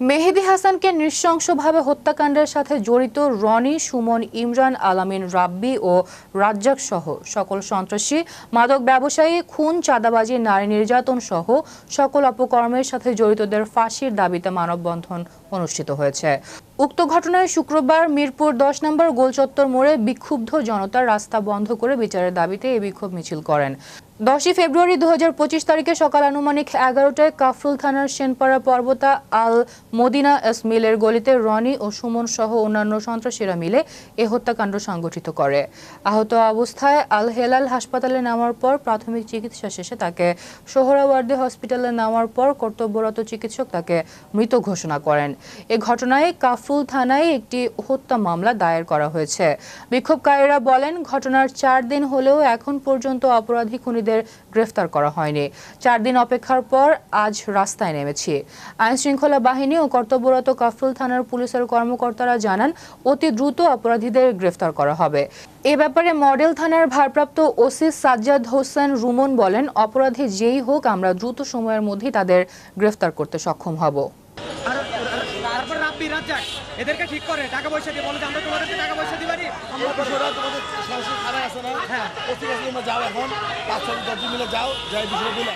মেহেদি হাসানকে নৃশংসভাবে হত্যাকাণ্ডের সাথে জড়িত রনি, সুমন, ইমরান, আলামিন, রাব্বি ও রাজ্জাক সহ সকল সন্ত্রাসী, মাদক ব্যবসায়ী, খুন, চাঁদাবাজি, নারী নির্যাতন সহ সকল অপকর্মের সাথে জড়িতদের ফাঁসির দাবিতে মানববন্ধন অনুষ্ঠিত হয়েছে। উক্ত ঘটনায় শুক্রবার মিরপুর দশ নম্বর গোলচত্বর মোড়ে বিক্ষুব্ধ জনতা রাস্তা বন্ধ করে বিচারের দাবিতে এই বিক্ষোভ মিছিল করেন। দশই ফেব্রুয়ারি দু হাজার পঁচিশ তারিখে সকাল আনুমানিক এগারোটায় কাফরুল থানার সেনপাড়া পর্বতা আল মদিনা এসমিলের গলিতে রনি ও সুমন সহ অন্যান্য সন্ত্রাসীরা মিলে এ হত্যাকাণ্ড সংগঠিত করে। আহত অবস্থায় আল হেলাল হাসপাতালে নেওয়ার পর প্রাথমিক চিকিৎসা শেষে তাকে সোহরাওয়ার্দী হসপিটালে নেওয়ার পর কর্তব্যরত চিকিৎসক তাকে মৃত ঘোষণা করেন। এ ঘটনায় কাফুল থানায় একটি হত্যা মামলা দায়ের করা হয়েছে। বিক্ষোভকারীরা বলেন, ঘটনার চার দিন হলেও এখন পর্যন্ত অপরাধী খুনিদের গ্রেফতার করা হয়নি। চার দিন অপেক্ষার পর আজ রাস্তায় নেমেছি। আইন শৃঙ্খলা বাহিনী ও কর্তব্যরত কাফরুল থানার পুলিশের কর্মকর্তারা জানান অতি দ্রুত অপরাধীদের গ্রেফতার করা হবে। এ ব্যাপারে মডেল থানার ভারপ্রাপ্ত ওসি সাজ্জাদ হোসেন রুমন বলেন অপরাধী যেই হোক আমরা দ্রুত সময়ের মধ্যেই তাদের গ্রেফতার করতে সক্ষম হব। আর তারপর রাব্বি রাজ্জাক এদেরকে ঠিক করে টাকা পয়সা দিয়ে বলো আমরা তোমাদেরকে টাকা পয়সা দিবানি। আমরা তোমাদের সরাসরি থানায় আছে না? হ্যাঁ। ওসি কাছে তোমরা যাও এখন। পাঁচ ছয় দশ মিলে যাও যাই বিষয় দিলে